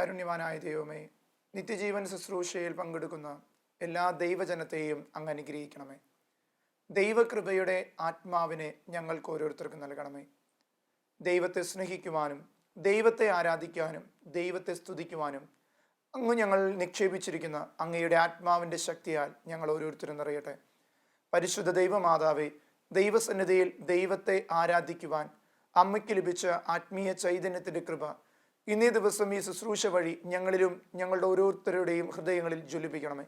കാരുണ്യവാനായ ദൈവമേ നിത്യജീവൻ ശുശ്രൂഷയിൽ പങ്കെടുക്കുന്ന എല്ലാ ദൈവജനത്തെയും അങ്ങ് അനുഗ്രഹിക്കണമേ. ദൈവകൃപയുടെ ആത്മാവിനെ ഞങ്ങൾക്ക് ഓരോരുത്തർക്കും നൽകണമേ. ദൈവത്തെ സ്നേഹിക്കുവാനും ദൈവത്തെ ആരാധിക്കുവാനും ദൈവത്തെ സ്തുതിക്കുവാനും അങ്ങ് ഞങ്ങൾ നിക്ഷേപിച്ചിരിക്കുന്ന അങ്ങയുടെ ആത്മാവിന്റെ ശക്തിയാൽ ഞങ്ങൾ ഓരോരുത്തരും നിറയട്ടെ. പരിശുദ്ധ ദൈവമാതാവെ ദൈവസന്നിധിയിൽ ദൈവത്തെ ആരാധിക്കുവാൻ അമ്മയ്ക്ക് ലഭിച്ച ആത്മീയ ചൈതന്യത്തിന്റെ കൃപ ഇന്നേ ദിവസം ഈ ശുശ്രൂഷ വഴി ഞങ്ങളിലും ഞങ്ങളുടെ ഓരോരുത്തരുടെയും ഹൃദയങ്ങളിൽ ജ്വലിപ്പിക്കണമേ.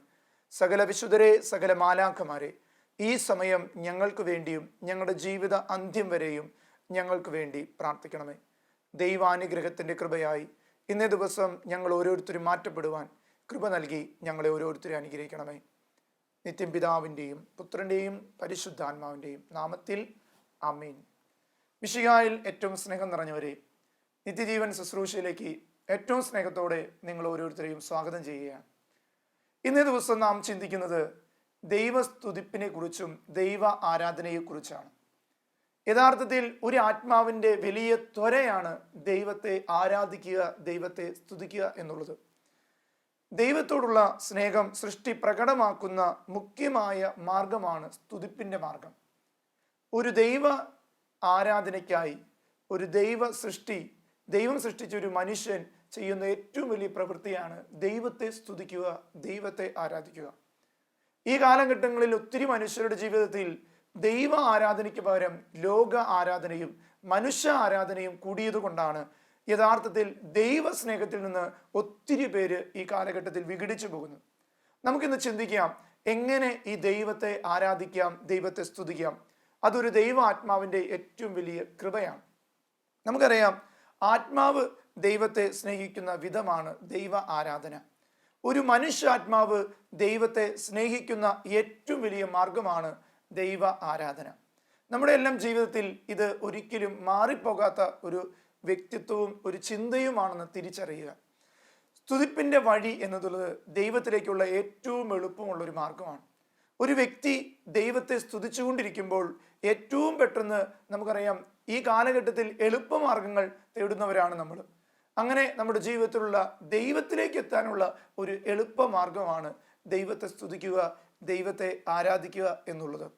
സകല വിശുദ്ധരെ സകല മാലാഖമാരെ ഈ സമയം ഞങ്ങൾക്ക് വേണ്ടിയും ഞങ്ങളുടെ ജീവിത അന്ത്യം വരെയും ഞങ്ങൾക്ക് വേണ്ടി പ്രാർത്ഥിക്കണമേ. ദൈവാനുഗ്രഹത്തിന്റെ കൃപയായി ഇന്നേ ദിവസം ഞങ്ങൾ ഓരോരുത്തരും മാറ്റപ്പെടുവാൻ കൃപ നൽകി ഞങ്ങളെ ഓരോരുത്തരെ അനുഗ്രഹിക്കണമേ. നിത്യം പിതാവിന്റെയും പുത്രന്റെയും പരിശുദ്ധാത്മാവിന്റെയും നാമത്തിൽ അമീൻ മിഷികായിൽ ഏറ്റവും സ്നേഹം നിറഞ്ഞവരെ നിത്യജീവൻ ശുശ്രൂഷയിലേക്ക് ഏറ്റവും സ്നേഹത്തോടെ നിങ്ങൾ ഓരോരുത്തരെയും സ്വാഗതം ചെയ്യുകയാണ്. ഇന്നേ ദിവസം നാം ചിന്തിക്കുന്നത് ദൈവസ്തുതിപ്പിനെ കുറിച്ചും ദൈവ ആരാധനയെക്കുറിച്ചാണ്. യഥാർത്ഥത്തിൽ ഒരു ആത്മാവിന്റെ വലിയ ത്വരയാണ് ദൈവത്തെ ആരാധിക്കുക ദൈവത്തെ സ്തുതിക്കുക എന്നുള്ളത്. ദൈവത്തോടുള്ള സ്നേഹം സൃഷ്ടി പ്രകടമാക്കുന്ന മുഖ്യമായ മാർഗമാണ് സ്തുതിപ്പിന്റെ മാർഗം. ഒരു ദൈവ ആരാധനയ്ക്കായി ഒരു ദൈവ സൃഷ്ടി ദൈവം സൃഷ്ടിച്ച ഒരു മനുഷ്യൻ ചെയ്യുന്ന ഏറ്റവും വലിയ പ്രവൃത്തിയാണ് ദൈവത്തെ സ്തുതിക്കുക ദൈവത്തെ ആരാധിക്കുക. ഈ കാലഘട്ടങ്ങളിൽ ഒത്തിരി മനുഷ്യരുടെ ജീവിതത്തിൽ ദൈവ ആരാധനയ്ക്ക് പകരം ലോക ആരാധനയും മനുഷ്യ ആരാധനയും കൂടിയതുകൊണ്ടാണ് യഥാർത്ഥത്തിൽ ദൈവസ്നേഹത്തിൽ നിന്ന് ഒത്തിരി പേര് ഈ കാലഘട്ടത്തിൽ വിഘടിച്ചു പോകുന്നു. നമുക്കിന്ന് ചിന്തിക്കാം എങ്ങനെ ഈ ദൈവത്തെ ആരാധിക്കാം ദൈവത്തെ സ്തുതിക്കാം? അതൊരു ദൈവ ആത്മാവിന്റെ ഏറ്റവും വലിയ കൃപയാണ്. നമുക്കറിയാം ആത്മാവ് ദൈവത്തെ സ്നേഹിക്കുന്ന വിധമാണ് ദൈവ ആരാധന. ഒരു മനുഷ്യാത്മാവ് ദൈവത്തെ സ്നേഹിക്കുന്ന ഏറ്റവും വലിയ മാർഗമാണ് ദൈവ ആരാധന. നമ്മുടെ എല്ലാം ജീവിതത്തിൽ ഇത് ഒരിക്കലും മാറിപ്പോകാത്ത ഒരു വ്യക്തിത്വവും ഒരു ചിന്തയുമാണെന്ന് തിരിച്ചറിയുക. സ്തുതിപ്പിന്റെ വഴി എന്നതുള്ളത് ദൈവത്തിലേക്കുള്ള ഏറ്റവും എളുപ്പമുള്ള ഒരു മാർഗമാണ് ഒരു വ്യക്തി ദൈവത്തെ സ്തുതിച്ചുകൊണ്ടിരിക്കുമ്പോൾ ഏറ്റവും പെട്ടെന്ന് നമുക്കറിയാം ഈ കാലഘട്ടത്തിൽ എളുപ്പമാർഗങ്ങൾ തേടുന്നവരാണ് നമ്മൾ. അങ്ങനെ നമ്മുടെ ജീവിതത്തിലുള്ള ദൈവത്തിലേക്ക് എത്താനുള്ള ഒരു എളുപ്പ മാർഗമാണ് ദൈവത്തെ സ്തുതിക്കുക ദൈവത്തെ ആരാധിക്കുക എന്നുള്ളത്.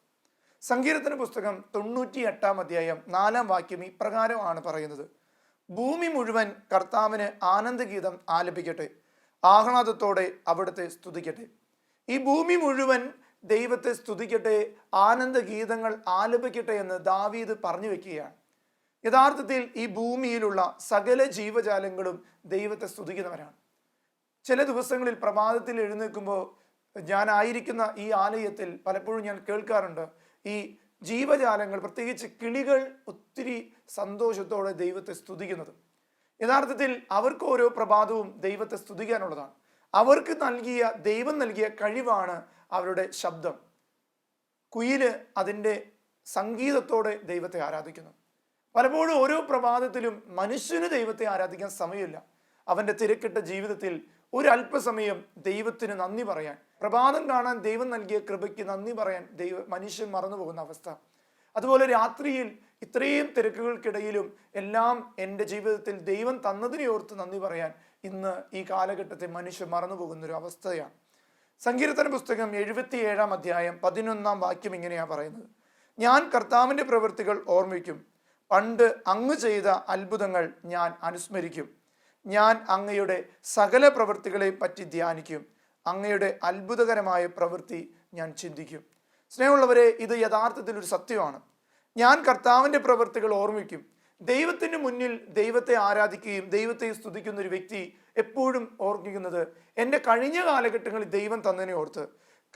സങ്കീർത്തന പുസ്തകം തൊണ്ണൂറ്റി എട്ടാം അധ്യായം നാലാം വാക്യം ഇപ്രകാരമാണ് പറയുന്നത്. ഭൂമി മുഴുവൻ കർത്താവിന് ആനന്ദഗീതം ആലപിക്കട്ടെ. ആഹ്ലാദത്തോടെ അവിടുത്തെ സ്തുതിക്കട്ടെ. ഈ ഭൂമി മുഴുവൻ ദൈവത്തെ സ്തുതിക്കട്ടെ ആനന്ദഗീതങ്ങൾ ആലപിക്കട്ടെ എന്ന് ദാവീദ് പറഞ്ഞു വെക്കുകയാണ്. യഥാർത്ഥത്തിൽ ഈ ഭൂമിയിലുള്ള സകല ജീവജാലങ്ങളും ദൈവത്തെ സ്തുതിക്കുന്നവരാണ്. ചില ദിവസങ്ങളിൽ പ്രഭാതത്തിൽ എഴുന്നേൽക്കുമ്പോൾ ഞാനായിരിക്കുന്ന ഈ ആലയത്തിൽ പലപ്പോഴും ഞാൻ കേൾക്കാറുണ്ട് ഈ ജീവജാലങ്ങൾ പ്രത്യേകിച്ച് കിളികൾ ഒത്തിരി സന്തോഷത്തോടെ ദൈവത്തെ സ്തുതിക്കുന്നത്. യഥാർത്ഥത്തിൽ അവർക്ക് ഓരോ പ്രഭാതവും ദൈവത്തെ സ്തുതിക്കാനുള്ളതാണ്. അവർക്ക് നൽകിയ ദൈവം നൽകിയ കഴിവാണ് അവരുടെ ശബ്ദം. കുയിൽ അതിന്റെ സംഗീതത്തോടെ ദൈവത്തെ ആരാധിക്കുന്നു. പലപ്പോഴും ഓരോ പ്രഭാതത്തിലും മനുഷ്യന് ദൈവത്തെ ആരാധിക്കാൻ സമയമില്ല. അവന്റെ തിരക്കിട്ട ജീവിതത്തിൽ ഒരു അല്പസമയം ദൈവത്തിന് നന്ദി പറയാൻ പ്രഭാതം കാണാൻ ദൈവം നൽകിയ കൃപയ്ക്ക് നന്ദി പറയാൻ ദൈവ മനുഷ്യൻ മറന്നു പോകുന്ന അവസ്ഥ. അതുപോലെ രാത്രിയിൽ ഇത്രയും തിരക്കുകൾക്കിടയിലും എല്ലാം എന്റെ ജീവിതത്തിൽ ദൈവം തന്നതിനെ ഓർത്ത് നന്ദി പറയാൻ ഇന്ന് ഈ കാലഘട്ടത്തെ മനുഷ്യൻ മറന്നു പോകുന്നൊരു അവസ്ഥയാണ് സങ്കീർത്തന പുസ്തകം എഴുപത്തി ഏഴാം അധ്യായം പതിനൊന്നാം വാക്യം ഇങ്ങനെയാണ് പറയുന്നത്. ഞാൻ കർത്താവിന്റെ പ്രവൃത്തികൾ ഓർമ്മിക്കും. പണ്ട് അങ്ങ് ചെയ്ത അത്ഭുതങ്ങൾ ഞാൻ അനുസ്മരിക്കും. ഞാൻ അങ്ങയുടെ സകല പ്രവൃത്തികളെ പറ്റി ധ്യാനിക്കും. അങ്ങയുടെ അത്ഭുതകരമായ പ്രവൃത്തി ഞാൻ ചിന്തിക്കും. സ്നേഹമുള്ളവരെ ഇത് യഥാർത്ഥത്തിൽ ഒരു സത്യമാണ്. ഞാൻ കർത്താവിന്റെ പ്രവൃത്തികൾ ഓർമ്മിക്കും. ദൈവത്തിന് മുന്നിൽ ദൈവത്തെ ആരാധിക്കുകയും ദൈവത്തെ സ്തുതിക്കുന്ന ഒരു വ്യക്തി എപ്പോഴും ഓർമ്മിക്കുന്നത്. എന്റെ കഴിഞ്ഞ കാലഘട്ടങ്ങളിൽ ദൈവം തന്നതിനെ ഓർത്ത്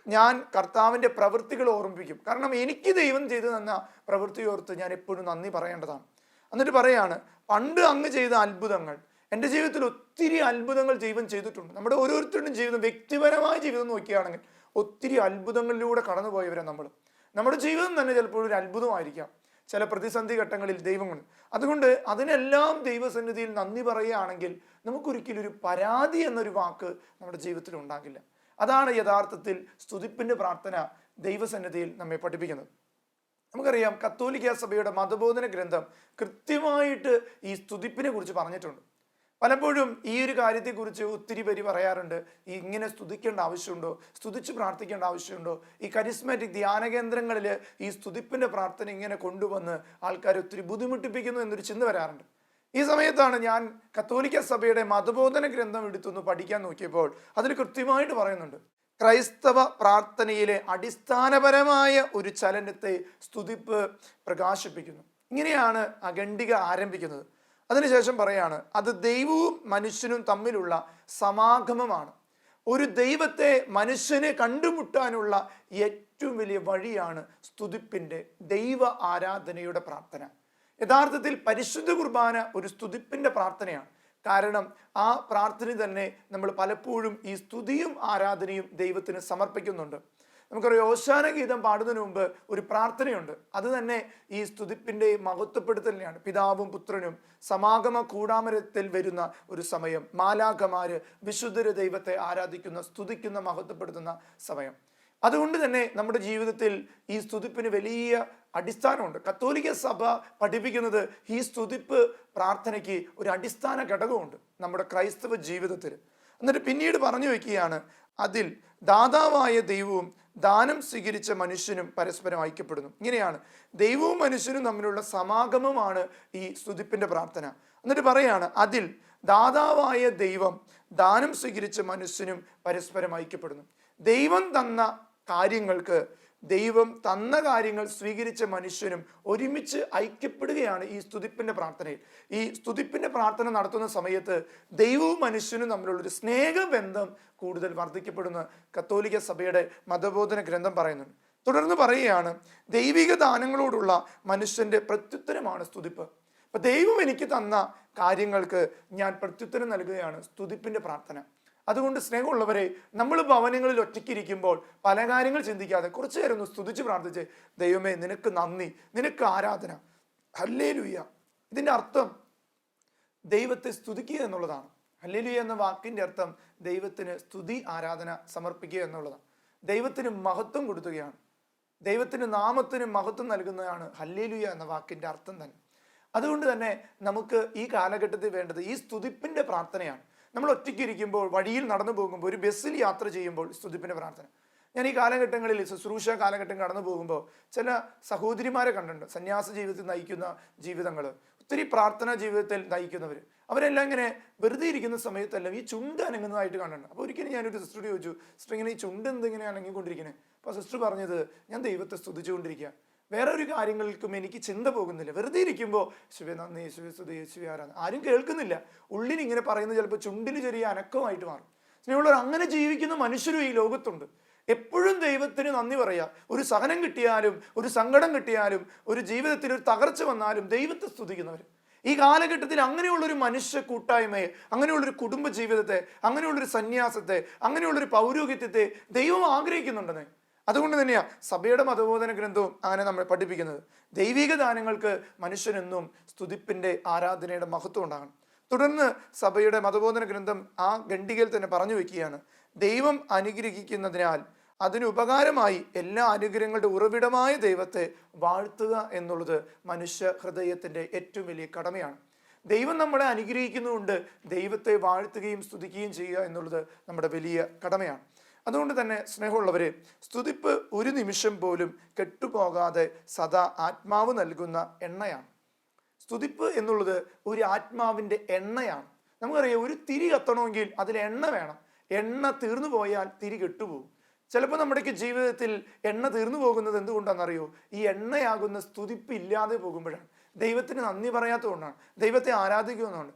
ഞാൻ കർത്താവിന്റെ പ്രവൃത്തികൾ ഓർമ്മിപ്പിക്കും. കാരണം എനിക്ക് ദൈവം ചെയ്തു തന്ന പ്രവൃത്തി ഓർത്ത് ഞാൻ എപ്പോഴും നന്ദി പറയേണ്ടതാണ്. എന്നിട്ട് പറയാണ് പണ്ട് അങ്ങ് ചെയ്ത അത്ഭുതങ്ങൾ എന്റെ ജീവിതത്തിൽ ഒത്തിരി അത്ഭുതങ്ങൾ ദൈവം ചെയ്തിട്ടുണ്ട്. നമ്മുടെ ഓരോരുത്തരുടെയും ജീവിതം വ്യക്തിപരമായ ജീവിതം നോക്കുകയാണെങ്കിൽ ഒത്തിരി അത്ഭുതങ്ങളിലൂടെ കടന്നുപോയവരാണ് നമ്മൾ നമ്മുടെ ജീവിതം തന്നെ ചിലപ്പോൾ ഒരു അത്ഭുതമായിരിക്കാം. ചില പ്രതിസന്ധി ഘട്ടങ്ങളിൽ ദൈവമുണ്ട്. അതുകൊണ്ട് അതിനെല്ലാം ദൈവസന്നിധിയിൽ നന്ദി പറയുകയാണെങ്കിൽ നമുക്കൊരിക്കലും ഒരു പരാതി എന്നൊരു വാക്ക് നമ്മുടെ ജീവിതത്തിൽ ഉണ്ടാകില്ല. അതാണ് യഥാർത്ഥത്തിൽ സ്തുതിപ്പിന്റെ പ്രാർത്ഥന ദൈവസന്നിധിയിൽ നമ്മെ പഠിപ്പിക്കുന്നത്. നമുക്കറിയാം കത്തോലിക്ക സഭയുടെ മതബോധന ഗ്രന്ഥം കൃത്യമായിട്ട് ഈ സ്തുതിപ്പിനെ കുറിച്ച് പറഞ്ഞിട്ടുണ്ട്. പലപ്പോഴും ഈ ഒരു കാര്യത്തെക്കുറിച്ച് ഒത്തിരി പേര് പറയാറുണ്ട്. ഇങ്ങനെ സ്തുതിക്കേണ്ട ആവശ്യമുണ്ടോ? സ്തുതിച്ച് പ്രാർത്ഥിക്കേണ്ട ആവശ്യമുണ്ടോ? ഈ കരിസ്മാറ്റിക് ധ്യാന കേന്ദ്രങ്ങളിൽ ഈ സ്തുതിപ്പിന്റെ പ്രാർത്ഥന ഇങ്ങനെ കൊണ്ടുവന്ന് ആൾക്കാരെ ഒത്തിരി ബുദ്ധിമുട്ടിപ്പിക്കുന്നു എന്നൊരു ചിന്ത വരാറുണ്ട്. ഈ സമയത്താണ് ഞാൻ കത്തോലിക്ക സഭയുടെ മതബോധന ഗ്രന്ഥം എടുത്തൊന്ന് പഠിക്കാൻ നോക്കിയപ്പോൾ അതിൽ കൃത്യമായിട്ട് പറയുന്നുണ്ട്. ക്രൈസ്തവ പ്രാർത്ഥനയിലെ അടിസ്ഥാനപരമായ ഒരു ചലനത്തെ സ്തുതിപ്പ് പ്രകാശിപ്പിക്കുന്നു. ഇങ്ങനെയാണ് അഖണ്ഡിക ആരംഭിക്കുന്നത്. അതിനുശേഷം പറയാണ് അത് ദൈവവും മനുഷ്യനും തമ്മിലുള്ള സമാഗമമാണ്. ഒരു ദൈവത്തെ മനുഷ്യനെ കണ്ടുമുട്ടാനുള്ള ഏറ്റവും വലിയ വഴിയാണ് സ്തുതിപ്പിന്റെ ദൈവ ആരാധനയുടെ പ്രാർത്ഥന. യഥാർത്ഥത്തിൽ പരിശുദ്ധ കുർബാന ഒരു സ്തുതിപ്പിന്റെ പ്രാർത്ഥനയാണ്. കാരണം ആ പ്രാർത്ഥന തന്നെ നമ്മൾ പലപ്പോഴും ഈ സ്തുതിയും ആരാധനയും ദൈവത്തിന് സമർപ്പിക്കുന്നുണ്ട്. നമുക്കറിയാം ഓശാന ഗീതം പാടുന്നതിന് മുമ്പ് ഒരു പ്രാർത്ഥനയുണ്ട്. അത് തന്നെ ഈ സ്തുതിപ്പിന്റെ മഹത്വപ്പെടുത്തലിനെയാണ്. പിതാവും പുത്രനും സമാഗമ കൂടാമരത്തിൽ വരുന്ന ഒരു സമയം. മാലാഖമാര് വിശുദ്ധര ദൈവത്തെ ആരാധിക്കുന്ന സ്തുതിക്കുന്ന മഹത്വപ്പെടുത്തുന്ന സമയം. അതുകൊണ്ട് തന്നെ നമ്മുടെ ജീവിതത്തിൽ ഈ സ്തുതിപ്പിന് വലിയ അടിസ്ഥാനമുണ്ട്. കത്തോലിക്ക സഭ പഠിപ്പിക്കുന്നത് ഈ സ്തുതിപ്പ് പ്രാർത്ഥനയ്ക്ക് ഒരു അടിസ്ഥാന ഘടകമുണ്ട് നമ്മുടെ ക്രൈസ്തവ ജീവിതത്തിൽ. എന്നിട്ട് പിന്നീട് പറഞ്ഞു വയ്ക്കുകയാണ് അതിൽ ദാതാവായ ദൈവവും ദാനം സ്വീകരിച്ച മനുഷ്യനും പരസ്പരം ഐക്യപ്പെടുന്നു. ഇങ്ങനെയാണ് ദൈവവും മനുഷ്യനും തമ്മിലുള്ള സമാഗമമാണ് ഈ സ്തുതിപ്പിന്റെ പ്രാർത്ഥന. എന്നിട്ട് പറയാണ് അതിൽ ദാതാവായ ദൈവം ദാനം സ്വീകരിച്ച മനുഷ്യനും പരസ്പരം ഐക്യപ്പെടുന്നു. ദൈവം തന്ന കാര്യങ്ങൾക്ക് ദൈവം തന്ന കാര്യങ്ങൾ സ്വീകരിച്ച മനുഷ്യനും ഒരുമിച്ച് ഐക്യപ്പെടുകയാണ് ഈ സ്തുതിപ്പിന്റെ പ്രാർത്ഥനയിൽ. ഈ സ്തുതിപ്പിന്റെ പ്രാർത്ഥന നടത്തുന്ന സമയത്ത് ദൈവവും മനുഷ്യനും തമ്മിലുള്ള തമ്മിലുള്ളൊരു സ്നേഹബന്ധം കൂടുതൽ വർദ്ധിക്കപ്പെടുന്ന. കത്തോലിക്ക സഭയുടെ മതബോധന ഗ്രന്ഥം പറയുന്നുണ്ട്. തുടർന്ന് പറയുകയാണ് ദൈവിക ദാനങ്ങളോടുള്ള മനുഷ്യന്റെ പ്രത്യുത്തരമാണ് സ്തുതിപ്പ്. അപ്പൊ ദൈവം എനിക്ക് തന്ന കാര്യങ്ങൾക്ക് ഞാൻ പ്രത്യുത്തരം നൽകുകയാണ് സ്തുതിപ്പിന്റെ പ്രാർത്ഥന. അതുകൊണ്ട് സ്നേഹമുള്ളവരെ നമ്മൾ ഭവനങ്ങളിൽ ഒറ്റയ്ക്കിരിക്കുമ്പോൾ പല കാര്യങ്ങൾ ചിന്തിക്കാതെ കുറച്ചു നേരം ഒന്ന് സ്തുതിച്ച് പ്രാർത്ഥിച്ച് ദൈവമേ നിനക്ക് നന്ദി നിനക്ക് ആരാധന. ഹല്ലേ ലുയ്യ ഇതിന്റെ അർത്ഥം ദൈവത്തെ സ്തുതിക്കുക എന്നുള്ളതാണ്. ഹല്ലേലൂയ എന്ന വാക്കിന്റെ അർത്ഥം ദൈവത്തിന് സ്തുതി ആരാധന സമർപ്പിക്കുക എന്നുള്ളതാണ്. ദൈവത്തിന് മഹത്വം കൊടുക്കുകയാണ് ദൈവത്തിന് നാമത്തിന് മഹത്വം നൽകുന്നതാണ് ഹല്ലേലൂയ എന്ന വാക്കിന്റെ അർത്ഥം തന്നെ. അതുകൊണ്ട് തന്നെ നമുക്ക് ഈ കാലഘട്ടത്തിൽ വേണ്ടത് ഈ സ്തുതിപ്പിന്റെ പ്രാർത്ഥനയാണ്. നമ്മൾ ഒറ്റയ്ക്ക് ഇരിക്കുമ്പോൾ വഴിയിൽ നടന്നു പോകുമ്പോൾ ഒരു ബസ്സിൽ യാത്ര ചെയ്യുമ്പോൾ സ്തുതിപ്പിന്റെ പ്രാർത്ഥന. ഞാൻ ഈ കാലഘട്ടങ്ങളിൽ ശുശ്രൂഷ കാലഘട്ടം കടന്നു പോകുമ്പോൾ ചില സഹോദരിമാരെ കണ്ടിട്ടുണ്ട്. സന്യാസ ജീവിതത്തിൽ നയിക്കുന്ന ജീവിതങ്ങൾ ഒത്തിരി പ്രാർത്ഥനാ ജീവിതത്തിൽ നയിക്കുന്നവർ അവരെല്ലാം ഇങ്ങനെ വെറുതെ ഇരിക്കുന്ന സമയത്തെല്ലാം ഈ ചുണ്ട് അനങ്ങുന്നതായിട്ട് കണ്ടിട്ടുണ്ട്. അപ്പോൾ ഒരിക്കലും ഞാനൊരു സിസ്റ്റർ ചോദിച്ചു സിസ്റ്റർ ഇങ്ങനെ ഈ ചുണ്ട് എന്തിങ്ങനെ അനങ്ങിക്കൊണ്ടിരിക്കുന്നത് അപ്പോൾ സിസ്റ്റർ പറഞ്ഞത് ഞാൻ ദൈവത്തെ സ്തുതിച്ചുകൊണ്ടിരിക്കുക വേറെ ഒരു കാര്യങ്ങൾക്കും എനിക്ക് ചിന്ത പോകുന്നില്ല. വെറുതെ ഇരിക്കുമ്പോൾ ശിവ നന്ദി ശിവ സ്തുതി ശിവ ആരാധന. ആരും കേൾക്കുന്നില്ല. ഉള്ളിൽ ഇങ്ങനെ പറയുന്നത് ചിലപ്പോൾ ചുണ്ടിന് ചെറിയ അനക്കമായിട്ട് മാറും. സ്നേഹമുള്ളവർ അങ്ങനെ ജീവിക്കുന്ന മനുഷ്യരും ഈ ലോകത്തുണ്ട്. എപ്പോഴും ദൈവത്തിന് നന്ദി പറയുക ഒരു സഹനം കിട്ടിയാലും ഒരു സങ്കടം കിട്ടിയാലും ഒരു ജീവിതത്തിൽ ഒരു തകർച്ച വന്നാലും ദൈവത്തെ സ്തുതിക്കുന്നവർ ഈ കാലഘട്ടത്തിൽ അങ്ങനെയുള്ളൊരു മനുഷ്യ കൂട്ടായ്മയെ അങ്ങനെയുള്ളൊരു കുടുംബ ജീവിതത്തെ അങ്ങനെയുള്ളൊരു സന്യാസത്തെ അങ്ങനെയുള്ളൊരു പൗരോഹിത്യത്തെ ദൈവം ആഗ്രഹിക്കുന്നുണ്ടെന്നേ. അതുകൊണ്ട് തന്നെയാണ് സഭയുടെ മതബോധന ഗ്രന്ഥവും അങ്ങനെ നമ്മൾ പഠിപ്പിക്കുന്നത്. ദൈവിക ദാനങ്ങൾക്ക് മനുഷ്യനെന്നും സ്തുതിപ്പിന്റെ ആരാധനയുടെ മഹത്വം ഉണ്ടാകണം. തുടർന്ന് സഭയുടെ മതബോധന ഗ്രന്ഥം ആ ഖണ്ഡികയിൽ തന്നെ പറഞ്ഞു വെക്കുകയാണ്. ദൈവം അനുഗ്രഹിക്കുന്നതിനാൽ അതിന് ഉപകാരമായി എല്ലാ അനുഗ്രഹങ്ങളുടെ ഉറവിടമായ ദൈവത്തെ വാഴ്ത്തുക എന്നുള്ളത് മനുഷ്യ ഹൃദയത്തിന്റെ ഏറ്റവും വലിയ കടമയാണ്. ദൈവം നമ്മളെ അനുഗ്രഹിക്കുന്നുകൊണ്ട് ദൈവത്തെ വാഴ്ത്തുകയും സ്തുതിക്കുകയും ചെയ്യുക എന്നുള്ളത് നമ്മുടെ വലിയ കടമയാണ്. അതുകൊണ്ട് തന്നെ സ്നേഹമുള്ളവരെ സ്തുതിപ്പ് ഒരു നിമിഷം പോലും കെട്ടുപോകാതെ സദാ ആത്മാവ് നൽകുന്ന എണ്ണയാണ്. സ്തുതിപ്പ് എന്നുള്ളത് ഒരു ആത്മാവിന്റെ എണ്ണയാണ്. നമുക്കറിയാം ഒരു തിരി കത്തണമെങ്കിൽ അതിൽ എണ്ണ വേണം. എണ്ണ തീർന്നു പോയാൽ തിരി കെട്ടുപോകും. ചിലപ്പോൾ നമ്മുടെയൊക്കെ ജീവിതത്തിൽ എണ്ണ തീർന്നു പോകുന്നത് എന്തുകൊണ്ടാണെന്നറിയോ? ഈ എണ്ണയാകുന്ന സ്തുതിപ്പ് ഇല്ലാതെ പോകുമ്പോഴാണ്. ദൈവത്തിന് നന്ദി പറയാത്തതുകൊണ്ടാണ്. ദൈവത്തെ ആരാധിക്കുന്നതുകൊണ്ട്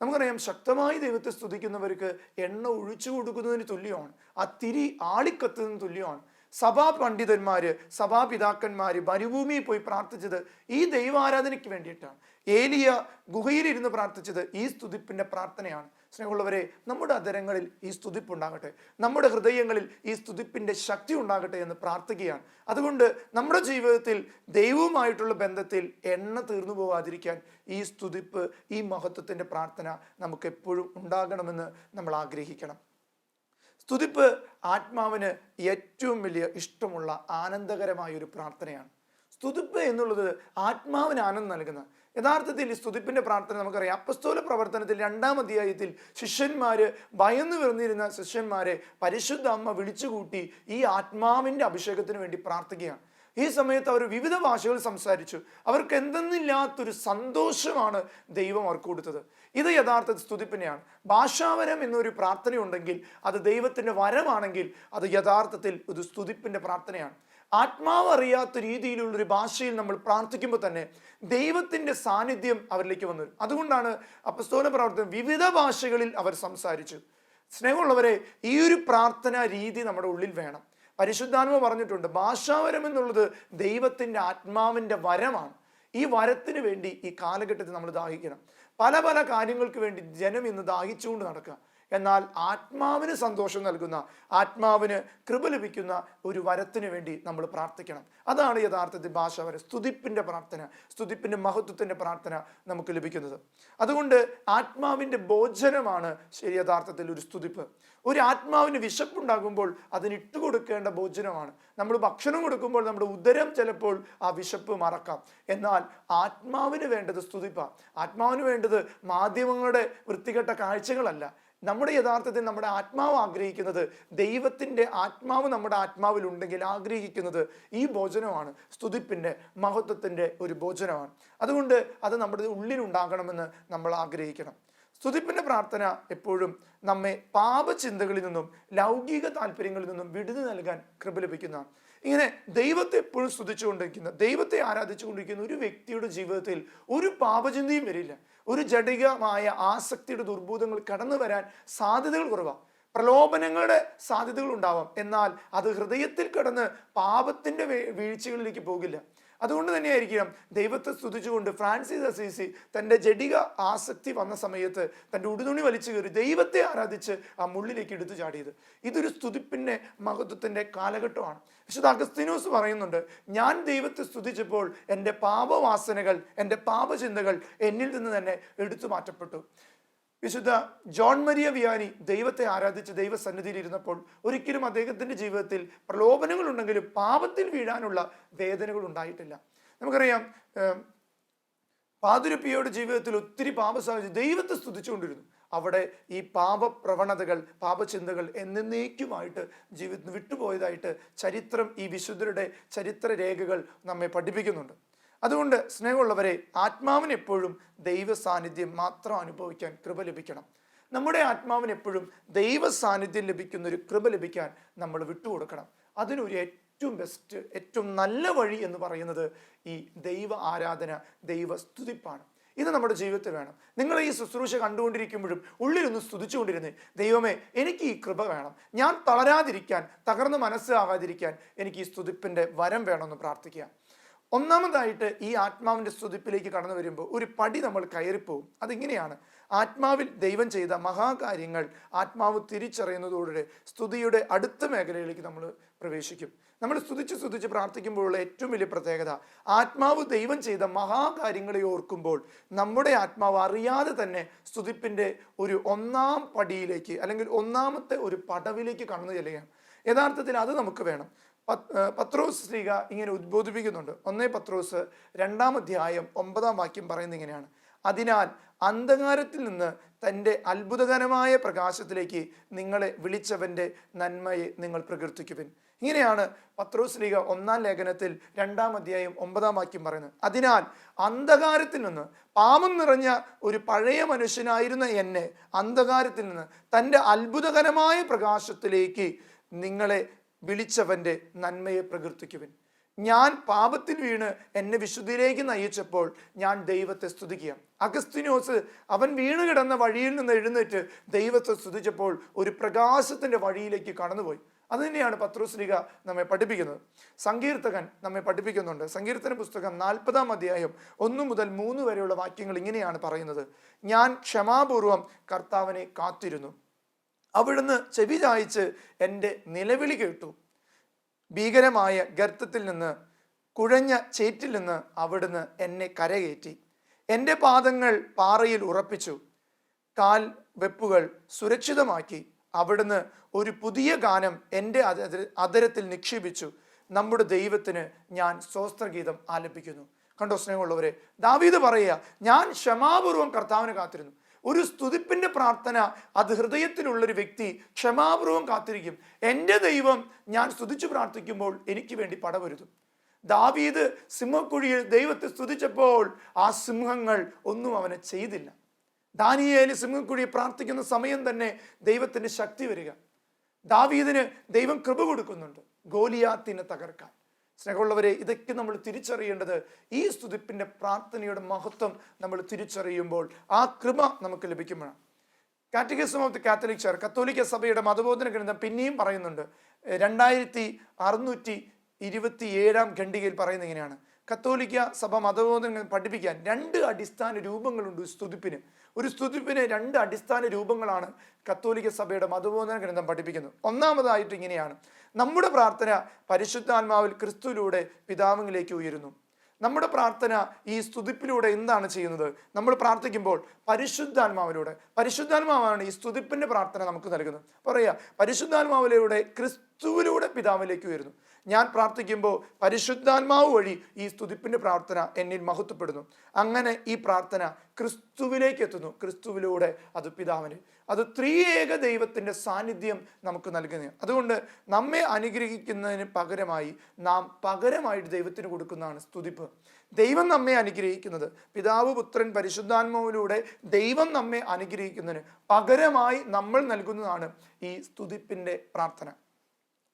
നമുക്കറിയാം ശക്തമായി ദൈവത്തെ സ്തുതിക്കുന്നവർക്ക് എണ്ണ ഒഴിച്ചു കൊടുക്കുന്നതിന് തുല്യമാണ്. ആ തിരി ആളിക്കത്തുന്നതിന് തുല്യമാണ്. സഭാ പണ്ഡിതന്മാര് സഭാപിതാക്കന്മാര് മരുഭൂമിയിൽ പോയി പ്രാർത്ഥിച്ചത് ഈ ദൈവാരാധനയ്ക്ക് വേണ്ടിയിട്ടാണ്. ഏലിയ ഗുഹയിലിരുന്ന് പ്രാർത്ഥിച്ചത് ഈ സ്തുതിപ്പിന്റെ പ്രാർത്ഥനയാണ്. സ്നേഹമുള്ളവരെ നമ്മുടെ അധരങ്ങളിൽ ഈ സ്തുതിപ്പ് ഉണ്ടാകട്ടെ. നമ്മുടെ ഹൃദയങ്ങളിൽ ഈ സ്തുതിപ്പിന്റെ ശക്തി ഉണ്ടാകട്ടെ എന്ന് പ്രാർത്ഥിക്കുകയാണ്. അതുകൊണ്ട് നമ്മുടെ ജീവിതത്തിൽ ദൈവവുമായിട്ടുള്ള ബന്ധത്തിൽ എണ്ണ തീർന്നു പോവാതിരിക്കാൻ ഈ സ്തുതിപ്പ് ഈ മഹത്വത്തിന്റെ പ്രാർത്ഥന നമുക്ക് എപ്പോഴും ഉണ്ടാകണമെന്ന് നമ്മൾ ആഗ്രഹിക്കണം. സ്തുതിപ്പ് ആത്മാവിന് ഏറ്റവും വലിയ ഇഷ്ടമുള്ള ആനന്ദകരമായ ഒരു പ്രാർത്ഥനയാണ്. സ്തുതിപ്പ് എന്നുള്ളത് ആത്മാവിന് ആനന്ദം നൽകുന്ന യഥാർത്ഥത്തിൽ ഈ സ്തുതിപ്പിന്റെ പ്രാർത്ഥന നമുക്കറിയാം. അപ്പസ്തോല പ്രവർത്തനത്തിൽ രണ്ടാം അധ്യായത്തിൽ ശിഷ്യന്മാർ ഭയന്നു വിറന്നിരുന്ന ശിഷ്യന്മാരെ പരിശുദ്ധ അമ്മ വിളിച്ചുകൂട്ടി ഈ ആത്മാവിന്റെ അഭിഷേകത്തിന് വേണ്ടി പ്രാർത്ഥിക്കുകയാണ്. ഈ സമയത്ത് അവർ വിവിധ ഭാഷകൾ സംസാരിച്ചു. അവർക്ക് എന്തെന്നില്ലാത്തൊരു സന്തോഷമാണ് ദൈവം അവർക്ക് കൊടുത്തത്. ഇത് യഥാർത്ഥ സ്തുതിപ്പിനെയാണ്. ഭാഷാവരം എന്നൊരു പ്രാർത്ഥനയുണ്ടെങ്കിൽ അത് ദൈവത്തിന്റെ വരമാണെങ്കിൽ അത് യഥാർത്ഥത്തിൽ ഒരു സ്തുതിപ്പിന്റെ പ്രാർത്ഥനയാണ്. ആത്മാവ് അറിയാത്ത രീതിയിലുള്ളൊരു ഭാഷയിൽ നമ്മൾ പ്രാർത്ഥിക്കുമ്പോൾ തന്നെ ദൈവത്തിന്റെ സാന്നിധ്യം അവരിലേക്ക് വന്നു അതുകൊണ്ടാണ് അപ്പസ്തോല പ്രവർത്തനം വിവിധ ഭാഷകളിൽ അവർ സംസാരിച്ചു. സ്നേഹമുള്ളവരെ ഈ ഒരു പ്രാർത്ഥനാ രീതി നമ്മുടെ ഉള്ളിൽ വേണം. പരിശുദ്ധാത്മ പറഞ്ഞിട്ടുണ്ട് ഭാഷാവരം എന്നുള്ളത് ദൈവത്തിന്റെ ആത്മാവിന്റെ വരമാണ്. ഈ വരത്തിന് വേണ്ടി ഈ കാലഘട്ടത്തിൽ നമ്മൾ ദാഹിക്കണം. പല പല കാര്യങ്ങൾക്ക് വേണ്ടി ജനം ഇന്ന് ദാഹിച്ചുകൊണ്ട് നടക്കുക. എന്നാൽ ആത്മാവിന് സന്തോഷം നൽകുന്ന ആത്മാവിന് കൃപ ലഭിക്കുന്ന ഒരു വരത്തിന് വേണ്ടി നമ്മൾ പ്രാർത്ഥിക്കണം. അതാണ് യഥാർത്ഥത്തിൽ ഭാഷാവര സ്തുതിപ്പിന്റെ പ്രാർത്ഥന സ്തുതിപ്പിന്റെ മഹത്വത്തിന്റെ പ്രാർത്ഥന നമുക്ക് ലഭിക്കുന്നത്. അതുകൊണ്ട് ആത്മാവിന്റെ ഭോജനമാണ് ശരി യഥാർത്ഥത്തിൽ ഒരു സ്തുതിപ്പ്. ഒരു ആത്മാവിന് വിശപ്പുണ്ടാകുമ്പോൾ അതിന് ഇട്ടുകൊടുക്കേണ്ട ഭോജനമാണ്. നമ്മൾ ഭക്ഷണം കൊടുക്കുമ്പോൾ നമ്മുടെ ഉദരം ചിലപ്പോൾ ആ വിശപ്പ് മറക്കാം. എന്നാൽ ആത്മാവിന് വേണ്ടത് സ്തുതിപ്പാണ്. ആത്മാവിന് വേണ്ടത് മാധ്യമങ്ങളുടെ വൃത്തികെട്ട കാഴ്ചകളല്ല. നമ്മുടെ യഥാർത്ഥത്തിൽ നമ്മുടെ ആത്മാവ് ആഗ്രഹിക്കുന്നത് ദൈവത്തിന്റെ ആത്മാവ് നമ്മുടെ ആത്മാവിൽ ഉണ്ടെങ്കിൽ ആഗ്രഹിക്കുന്നത് ഈ ഭോജനമാണ്. സ്തുതിപ്പിന്റെ മഹത്വത്തിന്റെ ഒരു ഭോജനമാണ്. അതുകൊണ്ട് അത് നമ്മുടെ ഉള്ളിലുണ്ടാകണമെന്ന് നമ്മൾ ആഗ്രഹിക്കണം. സ്തുതിപ്പിന്റെ പ്രാർത്ഥന എപ്പോഴും നമ്മെ പാപചിന്തകളിൽ നിന്നും ലൗകിക താല്പര്യങ്ങളിൽ നിന്നും വിടുതി നൽകാൻ കൃപ ലഭിക്കുന്നതാണ്. ഇങ്ങനെ ദൈവത്തെ എപ്പോഴും സ്തുതിച്ചുകൊണ്ടിരിക്കുന്ന ദൈവത്തെ ആരാധിച്ചുകൊണ്ടിരിക്കുന്ന ഒരു വ്യക്തിയുടെ ജീവിതത്തിൽ ഒരു പാപചിന്തയും വരില്ല. ഒരു ജടികമായ ആസക്തിയുടെ ദുർബോധങ്ങൾ കടന്നു വരാൻ സാധ്യതകൾ കുറവാണ് പ്രലോഭനങ്ങളുടെ സാധ്യതകൾ ഉണ്ടാവാം എന്നാൽ അത് ഹൃദയത്തിൽ കടന്ന് പാപത്തിന്റെ വീഴ്ചകളിലേക്ക് പോകില്ല. അതുകൊണ്ട് തന്നെയായിരിക്കണം ദൈവത്തെ സ്തുതിച്ചുകൊണ്ട് ഫ്രാൻസിസ് അസീസി തന്റെ ജഡിക ആസക്തി വന്ന സമയത്ത് തന്റെ ഉടുതുണി വലിച്ചു കയറി ദൈവത്തെ ആരാധിച്ച് ആ മുള്ളിലേക്ക് എടുത്തു ചാടിയത്. ഇതൊരു സ്തുതിപ്പിന്റെ മഹത്വത്തിന്റെ കാലഘട്ടമാണ്. വിശുദ്ധ അഗസ്തീനോസ് പറയുന്നുണ്ട് ഞാൻ ദൈവത്തെ സ്തുതിച്ചപ്പോൾ എന്റെ പാപവാസനകൾ എന്റെ പാപചിന്തകൾ എന്നിൽ നിന്ന് തന്നെ എടുത്തു മാറ്റപ്പെട്ടു. വിശുദ്ധ ജോൺ മരിയ വിയാനി ദൈവത്തെ ആരാധിച്ച് ദൈവസന്നിധിയിൽ ഇരുന്നപ്പോൾ ഒരിക്കലും അദ്ദേഹത്തിന്റെ ജീവിതത്തിൽ പ്രലോഭനങ്ങൾ ഉണ്ടെങ്കിലും പാപത്തിൽ വീഴാനുള്ള വേദനകൾ ഉണ്ടായിട്ടില്ല. നമുക്കറിയാം പാതുരപ്പിയോട് ജീവിതത്തിൽ ഒത്തിരി പാപ സാഹചര്യം ദൈവത്തെ സ്തുതിച്ചുകൊണ്ടിരുന്നു. അവിടെ ഈ പാപപ്രവണതകൾ പാപചിന്തകൾ എന്നേക്കുമായിട്ട് ജീവിതത്തിൽ വിട്ടുപോയതായിട്ട് ചരിത്രം ഈ വിശുദ്ധരുടെ ചരിത്ര രേഖകൾ നമ്മെ പഠിപ്പിക്കുന്നുണ്ട്. അതുകൊണ്ട് സ്നേഹമുള്ളവരെ ആത്മാവിന് എപ്പോഴും ദൈവ സാന്നിധ്യം മാത്രം അനുഭവിക്കാൻ കൃപ ലഭിക്കണം. നമ്മുടെ ആത്മാവിന് എപ്പോഴും ദൈവ സാന്നിധ്യം ലഭിക്കുന്ന ഒരു കൃപ ലഭിക്കാൻ നമ്മൾ വിട്ടുകൊടുക്കണം. അതിനൊരു ഏറ്റവും ബെസ്റ്റ് ഏറ്റവും നല്ല വഴി എന്ന് പറയുന്നത് ഈ ദൈവ ആരാധന ദൈവ സ്തുതിപ്പാണ്. ഇത് നമ്മുടെ ജീവിതത്തിൽ വേണം. നിങ്ങൾ ഈ ശുശ്രൂഷ കണ്ടുകൊണ്ടിരിക്കുമ്പോഴും ഉള്ളിലൊന്ന് സ്തുതിച്ചുകൊണ്ടിരുന്ന് ദൈവമേ എനിക്ക് ഈ കൃപ വേണം. ഞാൻ തളരാതിരിക്കാൻ തകർന്ന് മനസ്സാകാതിരിക്കാൻ എനിക്ക് ഈ സ്തുതിപ്പിന്റെ വരം വേണമെന്ന് പ്രാർത്ഥിക്കുക. ഒന്നാമതായിട്ട് ഈ ആത്മാവിന്റെ സ്തുതിപ്പിലേക്ക് കടന്നു വരുമ്പോൾ ഒരു പടി നമ്മൾ കയറിപ്പോവും. അതിങ്ങനെയാണ്. ആത്മാവിൽ ദൈവം ചെയ്ത മഹാകാര്യങ്ങൾ ആത്മാവ് തിരിച്ചറിയുന്നതോടെ സ്തുതിയുടെ അടുത്ത മേഖലയിലേക്ക് നമ്മൾ പ്രവേശിക്കും. നമ്മൾ സ്തുതിച്ച് സ്തുതിച്ച് പ്രാർത്ഥിക്കുമ്പോഴുള്ള ഏറ്റവും വലിയ പ്രത്യേകത ആത്മാവ് ദൈവം ചെയ്ത മഹാകാര്യങ്ങളെ ഓർക്കുമ്പോൾ നമ്മുടെ ആത്മാവ് അറിയാതെ തന്നെ സ്തുതിപ്പിന്റെ ഒരു ഒന്നാം പടിയിലേക്ക് അല്ലെങ്കിൽ ഒന്നാമത്തെ ഒരു പടവിലേക്ക് കടന്നു ചെല്ലുകയാണ്. യഥാർത്ഥത്തിൽ അത് നമുക്ക് വേണം. പത്രോസ് സ്ത്രീക ഇങ്ങനെ ഉദ്ബോധിപ്പിക്കുന്നുണ്ട്. ഒന്നേ പത്രോസ് രണ്ടാം അധ്യായം ഒമ്പതാം വാക്യം പറയുന്നത് ഇങ്ങനെയാണ്. അതിനാൽ അന്ധകാരത്തിൽ നിന്ന് തന്റെ അത്ഭുതകരമായ പ്രകാശത്തിലേക്ക് നിങ്ങളെ വിളിച്ചവന്റെ നന്മയെ നിങ്ങൾ പ്രകീർത്തിക്കുവിൻ. ഇങ്ങനെയാണ് പത്രോസ് ലീഗ ഒന്നാം ലേഖനത്തിൽ രണ്ടാം അധ്യായം ഒമ്പതാം വാക്യം പറയുന്നത്. അതിനാൽ അന്ധകാരത്തിൽ നിന്ന് പാപം നിറഞ്ഞ ഒരു പഴയ മനുഷ്യനായിരുന്ന എന്നെ അന്ധകാരത്തിൽ നിന്ന് തന്റെ അത്ഭുതകരമായ പ്രകാശത്തിലേക്ക് നിങ്ങളെ വിളിച്ചവന്റെ നന്മയെ പ്രകീർത്തിക്കുവിൻ. ഞാൻ പാപത്തിൽ വീണ് എന്നെ വിശുദ്ധിയിലേക്ക് നയിച്ചപ്പോൾ ഞാൻ ദൈവത്തെ സ്തുതിക്കുക. അഗസ്തിനോസ് അവൻ വീണ് കിടന്ന വഴിയിൽ നിന്ന് എഴുന്നേറ്റ് ദൈവത്തെ സ്തുതിച്ചപ്പോൾ ഒരു പ്രകാശത്തിന്റെ വഴിയിലേക്ക് കടന്നുപോയി. അത് തന്നെയാണ് പത്രോസ്ലിക നമ്മെ പഠിപ്പിക്കുന്നത്. സങ്കീർത്തകൻ നമ്മെ പഠിപ്പിക്കുന്നുണ്ട്. സങ്കീർത്തന പുസ്തകം നാൽപ്പതാം അധ്യായം ഒന്നു മുതൽ മൂന്ന് വരെയുള്ള വാക്യങ്ങൾ ഇങ്ങനെയാണ് പറയുന്നത്. ഞാൻ ക്ഷമാപൂർവം കർത്താവിനെ കാത്തിരുന്നു. അവിടുന്ന് ചെവി ചായച്ച് എന്റെ നിലവിളി കേട്ടു. ഭീകരമായ ഗർത്തത്തിൽ നിന്ന് കുഴഞ്ഞ ചേറ്റിൽ നിന്ന് അവിടുന്ന് എന്നെ കരകയറ്റി. എന്റെ പാദങ്ങൾ പാറയിൽ ഉറപ്പിച്ചു. കാൽ വെപ്പുകൾ സുരക്ഷിതമാക്കി അവിടുന്ന് ഒരു പുതിയ ഗാനം എന്റെ അത- അതരത്തിൽ നിക്ഷേപിച്ചു. നമ്മുടെ ദൈവത്തിന് ഞാൻ സ്വസ്ത്രഗീതം ആലപിക്കുന്നു. കണ്ടോ സ്നേഹമുള്ളവരെ ദാവീദ് പറയുക ഞാൻ ക്ഷമാപൂർവം കർത്താവിനെ കാത്തിരുന്നു. ഒരു സ്തുതിപ്പിന്റെ പ്രാർത്ഥന അത് ഹൃദയത്തിലുള്ളൊരു വ്യക്തി ക്ഷമാപൂർവം കാത്തിരിക്കും. എന്റെ ദൈവം ഞാൻ സ്തുതിച്ചു പ്രാർത്ഥിക്കുമ്പോൾ എനിക്ക് വേണ്ടി പടവരുതും. ദാവീദ് സിംഹക്കുഴിയിൽ ദൈവത്തെ സ്തുതിച്ചപ്പോൾ ആ സിംഹങ്ങൾ ഒന്നും അവനെ ചെയ്തില്ല. ദാനിയേൽ സിംഹക്കുഴി പ്രാർത്ഥിക്കുന്ന സമയം തന്നെ ദൈവത്തിന്റെ ശക്തി വരിക. ദാവീദിന് ദൈവം കൃപ കൊടുക്കുന്നുണ്ട്. ഗോലിയാത്തിനെ തകർക്കാൻ. സ്നേഹമുള്ളവരെ ഇതൊക്കെ നമ്മൾ തിരിച്ചറിയേണ്ടത് ഈ സ്തുതിപ്പിന്റെ പ്രാർത്ഥനയുടെ മഹത്വം നമ്മൾ തിരിച്ചറിയുമ്പോൾ ആ കൃപ നമുക്ക് ലഭിക്കുമ്പോഴാണ് Catechism of the Catholic Church കത്തോലിക്ക സഭയുടെ മതബോധന ഗ്രന്ഥം പിന്നെയും പറയുന്നുണ്ട്. രണ്ടായിരത്തി അറുന്നൂറ്റി ഇരുപത്തി ഏഴാം ഖണ്ഡികയിൽ പറയുന്നത് ഇങ്ങനെയാണ്. കത്തോലിക്ക സഭ മതബോധന പഠിപ്പിക്കാൻ രണ്ട് അടിസ്ഥാന രൂപങ്ങളുണ്ട് സ്തുതിപ്പിന്. ഒരു സ്തുതിപ്പിന് രണ്ട് അടിസ്ഥാന രൂപങ്ങളാണ് കത്തോലിക്ക സഭയുടെ മതബോധന ഗ്രന്ഥം പഠിപ്പിക്കുന്നത്. ഒന്നാമതായിട്ട് ഇങ്ങനെയാണ്. നമ്മുടെ പ്രാർത്ഥന പരിശുദ്ധാത്മാവിൽ ക്രിസ്തുവിലൂടെ പിതാവിലേക്ക് ഉയരുന്നു. നമ്മുടെ പ്രാർത്ഥന ഈ സ്തുതിപ്പിലൂടെ എന്താണ് ചെയ്യുന്നത്? നമ്മൾ പ്രാർത്ഥിക്കുമ്പോൾ പരിശുദ്ധാത്മാവിലൂടെ പരിശുദ്ധാത്മാവാണ് ഈ സ്തുതിപ്പിന്റെ പ്രാർത്ഥന നമുക്ക് നൽകുന്നത്. പറയുക പരിശുദ്ധാത്മാവിലൂടെ ക്രിസ്തുവിലൂടെ പിതാവിലേക്ക് ഉയരുന്നു. ഞാൻ പ്രാർത്ഥിക്കുമ്പോൾ പരിശുദ്ധാത്മാവ് വഴി ഈ സ്തുതിപ്പിന്റെ പ്രാർത്ഥന എന്നിൽ മഹത്വപ്പെടുന്നു. അങ്ങനെ ഈ പ്രാർത്ഥന ക്രിസ്തുവിലേക്ക് എത്തുന്നു. ക്രിസ്തുവിലൂടെ അത് പിതാവിന് അത് ത്രിയേക ദൈവത്തിന്റെ സാന്നിധ്യം നമുക്ക് നൽകുന്നത് അതുകൊണ്ട് നമ്മെ അനുഗ്രഹിക്കുന്നതിന് പകരമായി നാം പകരമായിട്ട് ദൈവത്തിന് കൊടുക്കുന്നതാണ് സ്തുതിപ്പ്. ദൈവം നമ്മെ അനുഗ്രഹിക്കുന്നത് പിതാവ് പുത്രൻ പരിശുദ്ധാത്മാവിലൂടെ ദൈവം നമ്മെ അനുഗ്രഹിക്കുന്നതിന് പകരമായി നമ്മൾ നൽകുന്നതാണ് ഈ സ്തുതിപ്പിന്റെ പ്രാർത്ഥന.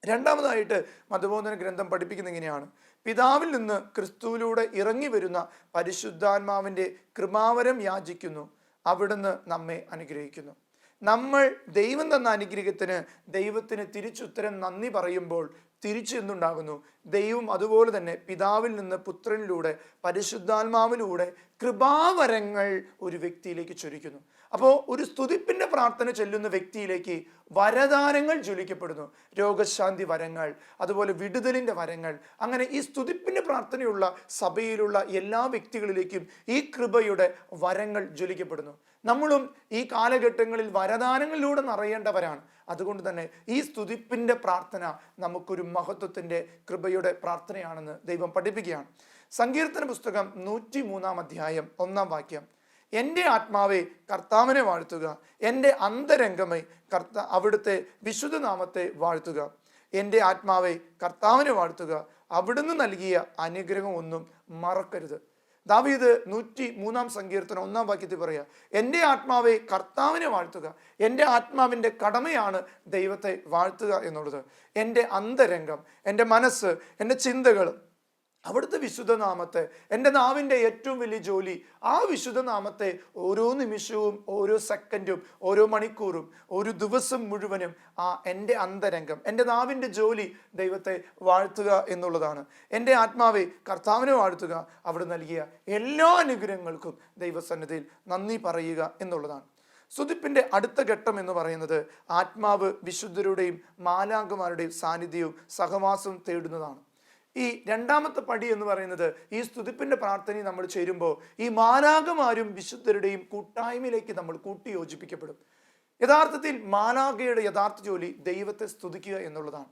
രണ്ടാമതായിട്ട് മതബോധന ഗ്രന്ഥം പഠിപ്പിക്കുന്ന ഇങ്ങനെയാണ് പിതാവിൽ നിന്ന് ക്രിസ്തുവിലൂടെ ഇറങ്ങി വരുന്ന പരിശുദ്ധാത്മാവിന്റെ കൃപാവരം യാചിക്കുന്നു. അവിടുന്ന് നമ്മെ അനുഗ്രഹിക്കുന്നു. നമ്മൾ ദൈവം തന്ന അനുഗ്രഹത്തിന് ദൈവത്തിന് തിരിച്ചുത്തരം നന്ദി പറയുമ്പോൾ തിരിച്ചു എന്തുണ്ടാകുന്നു? ദൈവം അതുപോലെ തന്നെ പിതാവിൽ നിന്ന് പുത്രനിലൂടെ പരിശുദ്ധാത്മാവിലൂടെ കൃപാവരങ്ങൾ ഒരു വ്യക്തിയിലേക്ക് ചൊരിക്കുന്നു. അപ്പോൾ ഒരു സ്തുതിപ്പിന്റെ പ്രാർത്ഥന ചെല്ലുന്ന വ്യക്തിയിലേക്ക് വരദാനങ്ങൾ ജ്വലിക്കപ്പെടുന്നു. രോഗശാന്തി വരങ്ങൾ അതുപോലെ വിടുതലിന്റെ വരങ്ങൾ. അങ്ങനെ ഈ സ്തുതിപ്പിന്റെ പ്രാർത്ഥനയുള്ള സഭയിലുള്ള എല്ലാ വ്യക്തികളിലേക്കും ഈ കൃപയുടെ വരങ്ങൾ ജ്വലിക്കപ്പെടുന്നു. നമ്മളും ഈ കാലഘട്ടങ്ങളിൽ വരദാനങ്ങളിലൂടെ നിറയേണ്ടവരാണ്. അതുകൊണ്ട് തന്നെ ഈ സ്തുതിപ്പിന്റെ പ്രാർത്ഥന നമുക്കൊരു മഹത്വത്തിന്റെ കൃപയുടെ പ്രാർത്ഥനയാണെന്ന് ദൈവം പഠിപ്പിക്കുകയാണ്. സങ്കീർത്തന പുസ്തകം നൂറ്റി മൂന്നാം അധ്യായം ഒന്നാം വാക്യം. എന്റെ ആത്മാവെ കർത്താവിനെ വാഴ്ത്തുക. എന്റെ അന്തരംഗമേ കർത്ത അവിടുത്തെ വിശുദ്ധനാമത്തെ വാഴ്ത്തുക. എന്റെ ആത്മാവെ കർത്താവിനെ വാഴ്ത്തുക. അവിടുന്ന് നൽകിയ അനുഗ്രഹം ഒന്നും മറക്കരുത്. ദാവീദ് നൂറ്റി മൂന്നാം സങ്കീർത്തനം ഒന്നാം വാക്യത്തിൽ പറയുക എന്റെ ആത്മാവെ കർത്താവിനെ വാഴ്ത്തുക. എന്റെ ആത്മാവിന്റെ കടമയാണ് ദൈവത്തെ വാഴ്ത്തുക എന്നുള്ളത്. എന്റെ അന്തരംഗം എന്റെ മനസ്സ് എന്റെ ചിന്തകൾ അവിടുത്തെ വിശുദ്ധ നാമത്തെ എന്റെ നാവിന്റെ ഏറ്റവും വലിയ ജോലി ആ വിശുദ്ധ നാമത്തെ ഓരോ നിമിഷവും ഓരോ സെക്കൻഡും ഓരോ മണിക്കൂറും ഒരു ദിവസം മുഴുവനും ആ എന്റെ അന്തരംഗം എന്റെ നാവിന്റെ ജോലി ദൈവത്തെ വാഴ്ത്തുക എന്നുള്ളതാണ്. എന്റെ ആത്മാവെ കർത്താവിനെ വാഴ്ത്തുക അവിടെ നൽകിയ എല്ലാ അനുഗ്രഹങ്ങൾക്കും ദൈവസന്നിധിയിൽ നന്ദി പറയുക എന്നുള്ളതാണ്. സുതിപ്പിന്റെ അടുത്ത ഘട്ടം എന്ന് പറയുന്നത് ആത്മാവ് വിശുദ്ധരുടെയും മാലാങ്കമാരുടെയും സാന്നിധ്യവും സഹവാസവും തേടുന്നതാണ്. ഈ രണ്ടാമത്തെ പടി എന്ന് പറയുന്നത് ഈ സ്തുതിപ്പിന്റെ പ്രാർത്ഥനയിൽ നമ്മൾ ചേരുമ്പോൾ ഈ മാനാകമാരും വിശുദ്ധരുടെയും കൂട്ടായ്മയിലേക്ക് നമ്മൾ കൂട്ടി യോജിപ്പിക്കപ്പെടും യഥാർത്ഥത്തിൽ മാനാകയുടെ യഥാർത്ഥ ജോലി ദൈവത്തെ സ്തുതിക്കുക എന്നുള്ളതാണ്.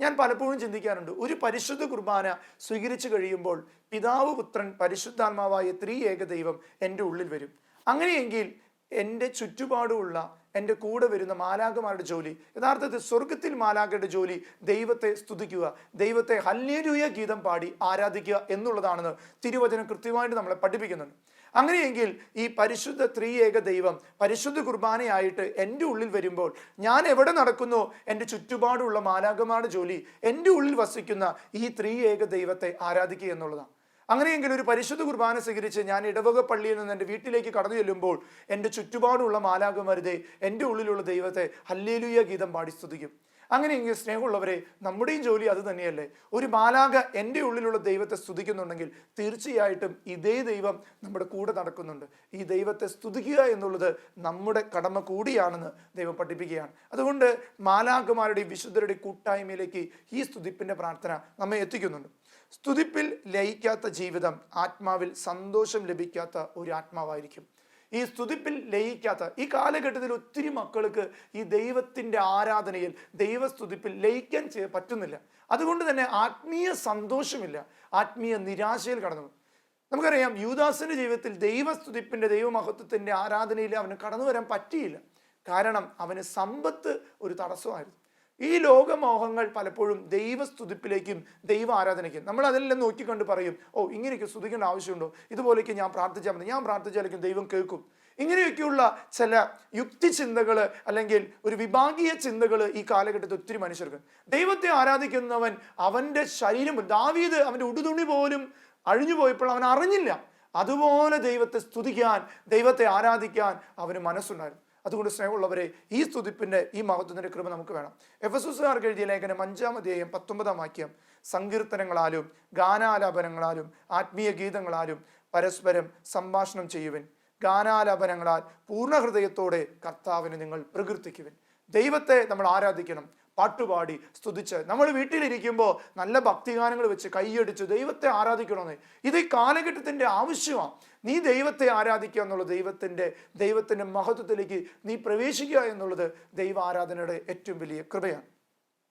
ഞാൻ പലപ്പോഴും ചിന്തിക്കാറുണ്ട് ഒരു പരിശുദ്ധ കുർബാന സ്വീകരിച്ചു കഴിയുമ്പോൾ പിതാവ് പുത്രൻ പരിശുദ്ധാത്മാവായ ത്രീ ഏക ദൈവം എന്റെ ഉള്ളിൽ വരും. അങ്ങനെയെങ്കിൽ എന്റെ ചുറ്റുപാടുമുള്ള എന്റെ കൂടെ വരുന്ന മാലാഖമാരുടെ ജോലി യഥാർത്ഥത്തിൽ സ്വർഗത്തിൽ മാലാഖയുടെ ജോലി ദൈവത്തെ സ്തുതിക്കുക ദൈവത്തെ ഹല്ലേലൂയ ഗീതം പാടി ആരാധിക്കുക എന്നുള്ളതാണെന്ന് തിരുവചനം കൃത്യമായിട്ട് നമ്മളെ പഠിപ്പിക്കുന്നുണ്ട്. അങ്ങനെയെങ്കിൽ ഈ പരിശുദ്ധ ത്രിയേക ദൈവം പരിശുദ്ധ കുർബാനയായിട്ട് എന്റെ ഉള്ളിൽ വരുമ്പോൾ ഞാൻ എവിടെ നടക്കുന്നു? എന്റെ ചുറ്റുപാടുള്ള മാലാഖമാരുടെ ജോലി എന്റെ ഉള്ളിൽ വസിക്കുന്ന ഈ ത്രിയേക ദൈവത്തെ ആരാധിക്കുക എന്നുള്ളതാണ്. അങ്ങനെയെങ്കിൽ ഒരു പരിശുദ്ധ കുർബാന സ്വീകരിച്ച് ഞാൻ ഇടവക പള്ളിയിൽ നിന്ന് എന്റെ വീട്ടിലേക്ക് കടന്നു ചെല്ലുമ്പോൾ എന്റെ ചുറ്റുപാടുള്ള മാലാകമരുതേ എന്റെ ഉള്ളിലുള്ള ദൈവത്തെ ഹല്ലേലൂയ ഗീതം പാടി സ്തുതിക്കും. അങ്ങനെയെങ്കിൽ സ്നേഹമുള്ളവരെ നമ്മുടെയും ജോലി അത് തന്നെയല്ലേ? ഒരു മാലാക എന്റെ ഉള്ളിലുള്ള ദൈവത്തെ സ്തുതിക്കുന്നുണ്ടെങ്കിൽ തീർച്ചയായിട്ടും ഇതേ ദൈവം നമ്മുടെ കൂടെ നടക്കുന്നുണ്ട്. ഈ ദൈവത്തെ സ്തുതിക്കുക എന്നുള്ളത് നമ്മുടെ കടമ കൂടിയാണെന്ന് ദൈവം പഠിപ്പിക്കുകയാണ്. അതുകൊണ്ട് മാലാകുമാരുടെയും വിശുദ്ധരുടെയും കൂട്ടായ്മയിലേക്ക് ഈ സ്തുതിപ്പിന്റെ പ്രാർത്ഥന നമ്മെ എത്തിക്കുന്നുണ്ട്. സ്തുതിപ്പിൽ ലയിക്കാത്ത ജീവിതം ആത്മാവിൽ സന്തോഷം ലഭിക്കാത്ത ഒരു ആത്മാവായിരിക്കും ഈ സ്തുതിപ്പിൽ ലയിക്കാത്ത ഈ കാലഘട്ടത്തിൽ ഒത്തിരി മക്കൾക്ക് ഈ ദൈവത്തിന്റെ ആരാധനയിൽ ദൈവസ്തുതിപ്പിൽ ലയിക്കാൻ പറ്റുന്നില്ല. അതുകൊണ്ട് തന്നെ ആത്മീയ സന്തോഷമില്ല. ആത്മീയ നിരാശയിൽ കടന്നു. നമുക്കറിയാം യൂദാസിന്റെ ജീവിതത്തിൽ ദൈവസ്തുതിപ്പിന്റെ ദൈവമഹത്വത്തിന്റെ ആരാധനയിൽ അവന് കടന്നു വരാൻ പറ്റിയില്ല. കാരണം അവന് സമ്പത്ത് ഒരു തടസ്സമായിരുന്നു. ഈ ലോകമോഹങ്ങൾ പലപ്പോഴും ദൈവസ്തുതിപ്പിലേക്കും ദൈവ ആരാധനയ്ക്കും നമ്മൾ അതെല്ലാം നോക്കിക്കണ്ട് പറയും ഓ ഇങ്ങനെയൊക്കെ സ്തുതിക്കേണ്ട ആവശ്യമുണ്ടോ? ഇതുപോലെയൊക്കെ ഞാൻ പ്രാർത്ഥിച്ചാൽ മതി. ഞാൻ പ്രാർത്ഥിച്ചാലേക്കും ദൈവം കേൾക്കും. ഇങ്ങനെയൊക്കെയുള്ള ചില യുക്തി ചിന്തകൾ അല്ലെങ്കിൽ ഒരു വിഭാഗീയ ചിന്തകൾ ഈ കാലഘട്ടത്തിൽ ഒത്തിരി മനുഷ്യർക്ക്. ദൈവത്തെ ആരാധിക്കുന്നവൻ അവന്റെ ശരീരം ദാവീത് അവന്റെ ഉടുതുണി പോലും അഴിഞ്ഞു പോയപ്പോൾ അവൻ അറിഞ്ഞില്ല. അതുപോലെ ദൈവത്തെ സ്തുതിക്കാൻ ദൈവത്തെ ആരാധിക്കാൻ അവന് മനസ്സുണ്ടായിരുന്നു. അതുകൊണ്ട് സ്നേഹമുള്ളവരെ ഈ സ്തുതിപ്പിന്റെ ഈ മഹത്വത്തിന്റെ കൃപ നമുക്ക് വേണം. എഫ് എസ് എസുകാർക്ക് എഴുതിയ ലേഖനം അഞ്ചാം അധ്യായം പത്തൊമ്പതാം വാക്യം. സങ്കീർത്തനങ്ങളാലും ഗാനാലാപനങ്ങളാലും ആത്മീയ ഗീതങ്ങളാലും പരസ്പരം സംഭാഷണം ചെയ്യുവൻ. ഗാനാലാപനങ്ങളാൽ പൂർണ ഹൃദയത്തോടെ കർത്താവിനെ നിങ്ങൾ പ്രകീർത്തിക്കുവൻ. ദൈവത്തെ നമ്മൾ ആരാധിക്കണം. പാട്ടുപാടി സ്തുതിച്ച്. നമ്മൾ വീട്ടിലിരിക്കുമ്പോൾ നല്ല ഭക്തിഗാനങ്ങൾ വെച്ച് കൈയടിച്ച് ദൈവത്തെ ആരാധിക്കണമെന്ന്. ഇത് ഈ കാലഘട്ടത്തിന്റെ ആവശ്യമാണ്. നീ ദൈവത്തെ ആരാധിക്കുക എന്നുള്ളത് ദൈവത്തിന്റെ ദൈവത്തിന്റെ മഹത്വത്തിലേക്ക് നീ പ്രവേശിക്കുക എന്നുള്ളത് ദൈവ ആരാധനയുടെ ഏറ്റവും വലിയ കൃപയാണ്.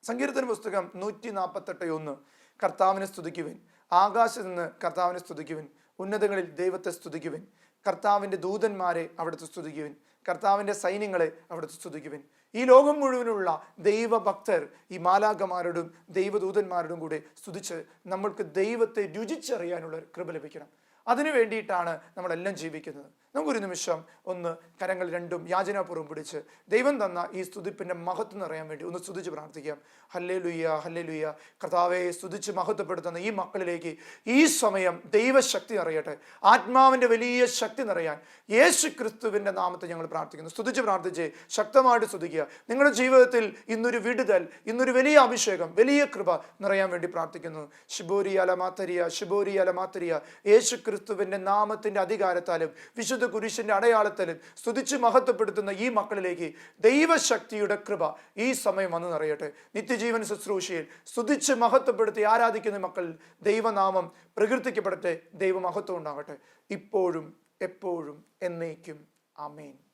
സങ്കീർത്തന പുസ്തകം നൂറ്റി നാൽപ്പത്തെട്ട് ഒന്ന്. കർത്താവിനെ സ്തുതിക്കുവിൻ. ആകാശത്ത് നിന്ന് കർത്താവിനെ സ്തുതിക്കുവിൻ. ഉന്നതങ്ങളിൽ ദൈവത്തെ സ്തുതിക്കുവിൻ. കർത്താവിന്റെ ദൂതന്മാരെ അവിടുത്തെ സ്തുതിക്കുവിൻ. കർത്താവിന്റെ സൈന്യങ്ങളെ അവിടുത്തെ സ്തുതിക്കുവിൻ. ഈ ലോകം മുഴുവനുള്ള ദൈവഭക്തർ ഈ മാലാകമാരോടും ദൈവദൂതന്മാരോടും കൂടെ സ്തുതിച്ച് നമ്മൾക്ക് ദൈവത്തെ രുചിച്ചറിയാനുള്ള കൃപ ലഭിക്കണം. അതിനു വേണ്ടിയിട്ടാണ് നമ്മളെല്ലാം ജീവിക്കുന്നത്. നമുക്കൊരു നിമിഷം ഒന്ന് കരങ്ങൾ രണ്ടും യാചനാപൂർവം പിടിച്ച് ദൈവം തന്ന ഈ സ്തുതിപ്പിന്റെ മഹത്വം അറിയാൻ വേണ്ടി ഒന്ന് സ്തുതിച്ച് പ്രാർത്ഥിക്കാം. ഹല്ലേ ലുയ്യ ഹല്ലേ ലുയ്യ കർത്താവെ സ്തുതിച്ച് മഹത്വപ്പെടുത്തുന്ന ഈ മക്കളിലേക്ക് ഈ സമയം ദൈവശക്തി നിറയട്ടെ. ആത്മാവിന്റെ വലിയ ശക്തി നിറയാൻ യേശു ക്രിസ്തുവിന്റെ നാമത്തെ ഞങ്ങൾ പ്രാർത്ഥിക്കുന്നു. സ്തുതിച്ച് പ്രാർത്ഥിച്ച് ശക്തമായിട്ട് സ്തുതിക്കുക. നിങ്ങളുടെ ജീവിതത്തിൽ ഇന്നൊരു വിടുതൽ ഇന്നൊരു വലിയ അഭിഷേകം വലിയ കൃപ നിറയാൻ വേണ്ടി പ്രാർത്ഥിക്കുന്നു. ഷിബോരി അലമാത്തരിയ ഷിബോരി അലമാത്തരിയ യേശു ക്രിസ്തുവിന്റെ നാമത്തിന്റെ അധികാരത്താലും വിശുദ്ധ കുരിശിന്റെ അടയാളത്തിലും സ്തുതിച്ച് മഹത്വപ്പെടുത്തുന്ന ഈ മക്കളിലേക്ക് ദൈവശക്തിയുടെ കൃപ ഈ സമയം വന്നു നിറയട്ടെ. നിത്യജീവൻ ശുശ്രൂഷയിൽ സ്തുതിച്ച് മഹത്വപ്പെടുത്തി ആരാധിക്കുന്ന മക്കൾ ദൈവനാമം പ്രകീർത്തിക്കപ്പെടട്ടെ. ദൈവമഹത്വം ഉണ്ടാകട്ടെ. ഇപ്പോഴും എപ്പോഴും എന്നേക്കും. ആമേൻ.